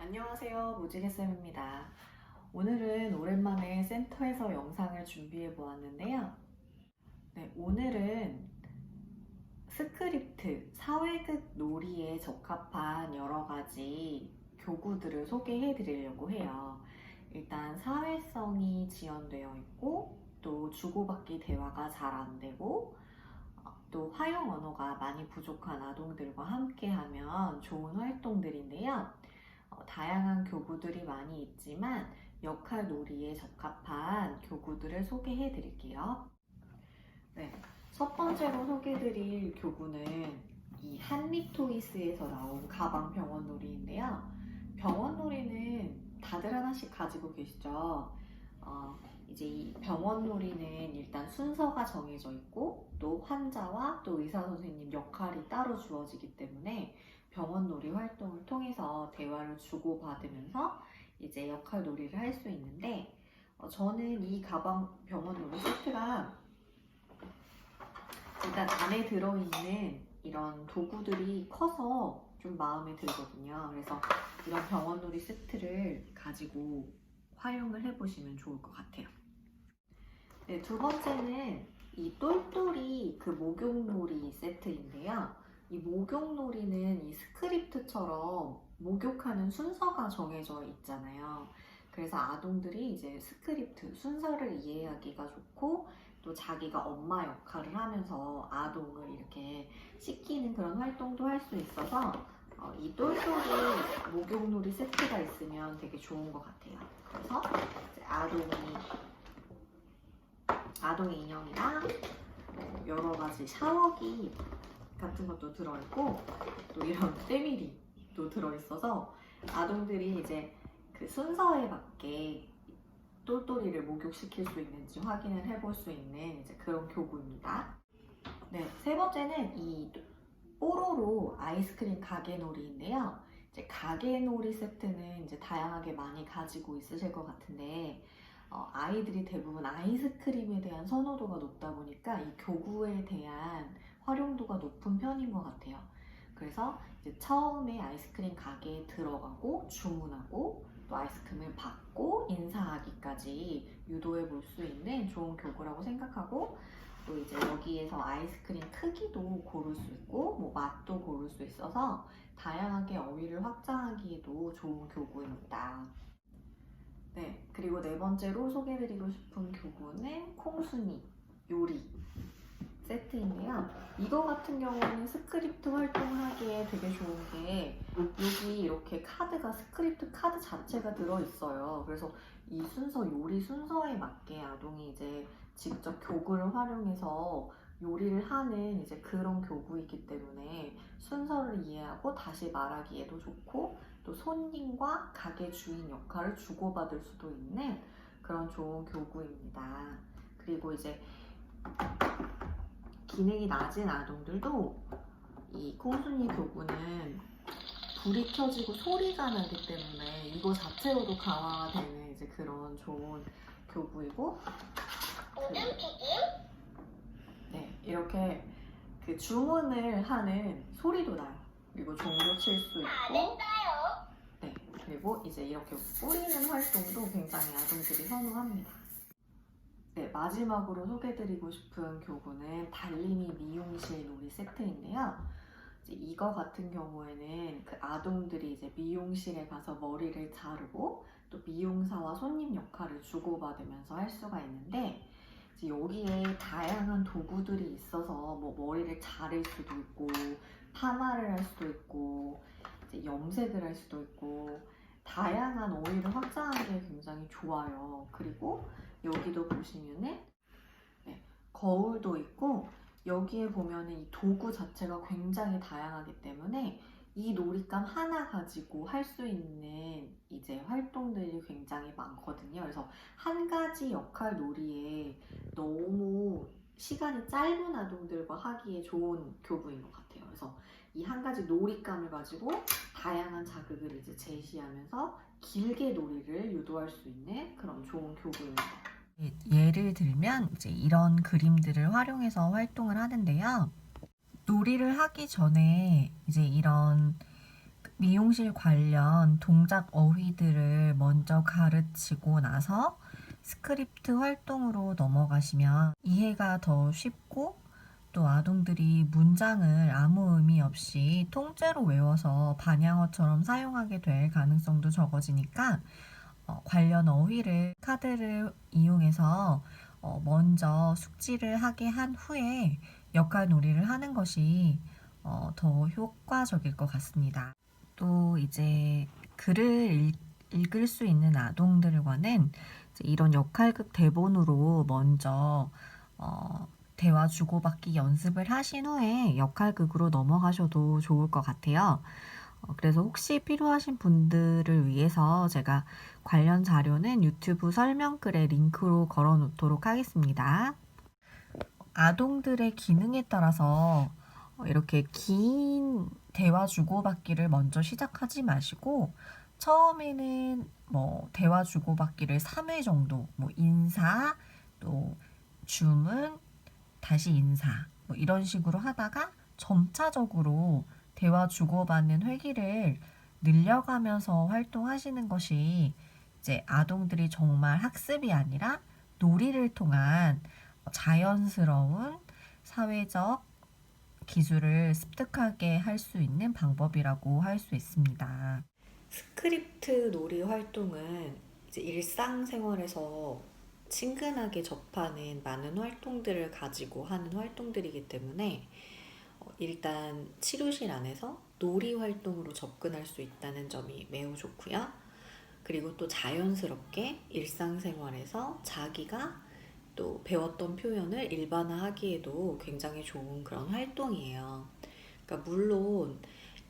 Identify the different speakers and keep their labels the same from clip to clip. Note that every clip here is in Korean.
Speaker 1: 안녕하세요. 무지개쌤입니다. 오늘은 오랜만에 센터에서 영상을 준비해 보았는데요. 네, 오늘은 스크립트, 사회극 놀이에 적합한 여러 가지 교구들을 소개해 드리려고 해요. 일단 사회성이 지연되어 있고, 또 주고받기 대화가 잘 안 되고, 어, 또 화용 언어가 많이 부족한 아동들과 함께 하면 좋은 활동들인데요. 어, 다양한 교구들이 많이 있지만 역할 놀이에 적합한 교구들을 소개해 드릴게요. 네, 첫 번째로 소개해 드릴 교구는 이 한립토이스에서 나온 가방 병원 놀이인데요. 병원 놀이는 다들 하나씩 가지고 계시죠? 어, 이제 이 병원 놀이는 일단 순서가 정해져 있고 또 환자와 또 의사 선생님 역할이 따로 주어지기 때문에 병원 놀이 활동을 통해서 대화를 주고받으면서 이제 역할 놀이를 할 수 있는데 어, 저는 이 가방 병원 놀이 세트가 일단 안에 들어있는 이런 도구들이 커서 좀 마음에 들거든요. 그래서 이런 병원 놀이 세트를 가지고 활용을 해보시면 좋을 것 같아요. 네, 두 번째는 이 똘똘이 그 목욕놀이 세트인데요. 이 목욕놀이는 이 스크립트처럼 목욕하는 순서가 정해져 있잖아요. 그래서 아동들이 이제 스크립트 순서를 이해하기가 좋고 또 자기가 엄마 역할을 하면서 아동을 이렇게 씻기는 그런 활동도 할 수 있어서 어, 이 똘똘이 목욕놀이 세트가 있으면 되게 좋은 것 같아요. 그래서 아동이 아동 인형이랑 뭐 여러 가지 샤워기 같은 것도 들어있고 또 이런 때밀이도 들어있어서 아동들이 이제 그 순서에 맞게 똘똘이를 목욕시킬 수 있는지 확인을 해볼 수 있는 이제 그런 교구입니다. 네, 세 번째는 이 뽀로로 아이스크림 가게놀이인데요. 이제 가게놀이 세트는 이제 다양하게 많이 가지고 있으실 것 같은데 어, 아이들이 대부분 아이스크림에 대한 선호도가 높다 보니까 이 교구에 대한 활용도가 높은 편인 것 같아요. 그래서 이제 처음에 아이스크림 가게에 들어가고 주문하고 또 아이스크림을 받고 인사하기까지 유도해 볼 수 있는 좋은 교구라고 생각하고 또 이제 여기에서 아이스크림 크기도 고를 수 있고 뭐 맛도 고를 수 있어서 다양하게 어휘를 확장하기에도 좋은 교구입니다. 네, 그리고 네 번째로 소개해드리고 싶은 교구는 콩순이 요리 세트인데요. 이거 같은 경우는 스크립트 활동하기에 되게 좋은 게 여기 이렇게 카드가 스크립트 카드 자체가 들어있어요. 그래서 이 순서 요리 순서에 맞게 아동이 이제 직접 교구를 활용해서 요리를 하는 이제 그런 교구이기 때문에 순서를 이해하고 다시 말하기에도 좋고 또 손님과 가게 주인 역할을 주고받을 수도 있는 그런 좋은 교구입니다. 그리고 이제 기능이 낮은 아동들도 이 콩순이 교구는 불이 켜지고 소리가 나기 때문에 이거 자체로도 강화가 되는 이제 그런 좋은 교구이고 네 이렇게 그 주문을 하는 소리도 나요. 그리고 종도 칠 수 있고 네 그리고 이제 이렇게 뿌리는 활동도 굉장히 아동들이 선호합니다. 네, 마지막으로 소개드리고 싶은 교구는 달림이 미용실 놀이 세트인데요. 이거 같은 경우에는 그 아동들이 이제 미용실에 가서 머리를 자르고 또 미용사와 손님 역할을 주고받으면서 할 수가 있는데 여기에 다양한 도구들이 있어서 뭐 머리를 자를 수도 있고 파마를 할 수도 있고 염색을 할 수도 있고 다양한 어휘를 확장하기에 굉장히 좋아요. 그리고 여기도 보시면은 네, 거울도 있고 여기에 보면은 이 도구 자체가 굉장히 다양하기 때문에 이 놀잇감 하나 가지고 할 수 있는 이제 활동들이 굉장히 많거든요. 그래서 한 가지 역할 놀이에 너무 시간이 짧은 아동들과 하기에 좋은 교구인 것 같아요. 그래서 이 한 가지 놀잇감을 가지고 다양한 자극을 이제 제시하면서 길게 놀이를 유도할 수 있는 그런 좋은 교구입니다. 예를 들면 이제 이런 그림들을 활용해서 활동을 하는데요. 놀이를 하기 전에 이제 이런 미용실 관련 동작 어휘들을 먼저 가르치고 나서 스크립트 활동으로 넘어가시면 이해가 더 쉽고 또 아동들이 문장을 아무 의미 없이 통째로 외워서 반향어처럼 사용하게 될 가능성도 적어지니까 어, 관련 어휘를 카드를 이용해서 어, 먼저 숙지를 하게 한 후에 역할 놀이를 하는 것이 어, 더 효과적일 것 같습니다. 또 이제 글을 읽, 읽을 수 있는 아동들과는 이런 역할극 대본으로 먼저 어, 대화 주고받기 연습을 하신 후에 역할극으로 넘어가셔도 좋을 것 같아요. 어, 그래서 혹시 필요하신 분들을 위해서 제가 관련 자료는 유튜브 설명글에 링크로 걸어 놓도록 하겠습니다. 아동들의 기능에 따라서 어, 이렇게 긴 대화 주고받기를 먼저 시작하지 마시고 처음에는 뭐 대화 주고받기를 3회 정도 뭐 인사 또 주문 다시 인사 뭐 이런 식으로 하다가 점차적으로 대화 주고받는 회기를 늘려가면서 활동하시는 것이 이제 아동들이 정말 학습이 아니라 놀이를 통한 자연스러운 사회적 기술을 습득하게 할 수 있는 방법이라고 할 수 있습니다. 스크립트 놀이 활동은 이제 일상생활에서 친근하게 접하는 많은 활동들을 가지고 하는 활동들이기 때문에 어, 일단 치료실 안에서 놀이 활동으로 접근할 수 있다는 점이 매우 좋고요. 그리고 또 자연스럽게 일상생활에서 자기가 또 배웠던 표현을 일반화하기에도 굉장히 좋은 그런 활동이에요. 그러니까 물론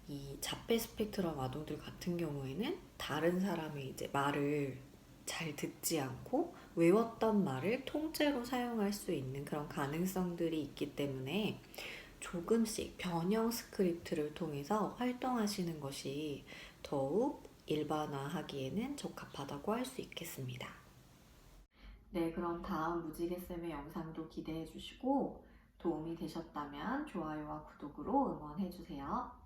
Speaker 1: 이 자폐 스펙트럼 아동들 같은 경우에는 다른 사람의 이제 말을 잘 듣지 않고 외웠던 말을 통째로 사용할 수 있는 그런 가능성들이 있기 때문에 조금씩 변형 스크립트를 통해서 활동하시는 것이 더욱 일반화하기에는 적합하다고 할 수 있겠습니다. 네, 그럼 다음 무지개쌤의 영상도 기대해 주시고 도움이 되셨다면 좋아요와 구독으로 응원해 주세요.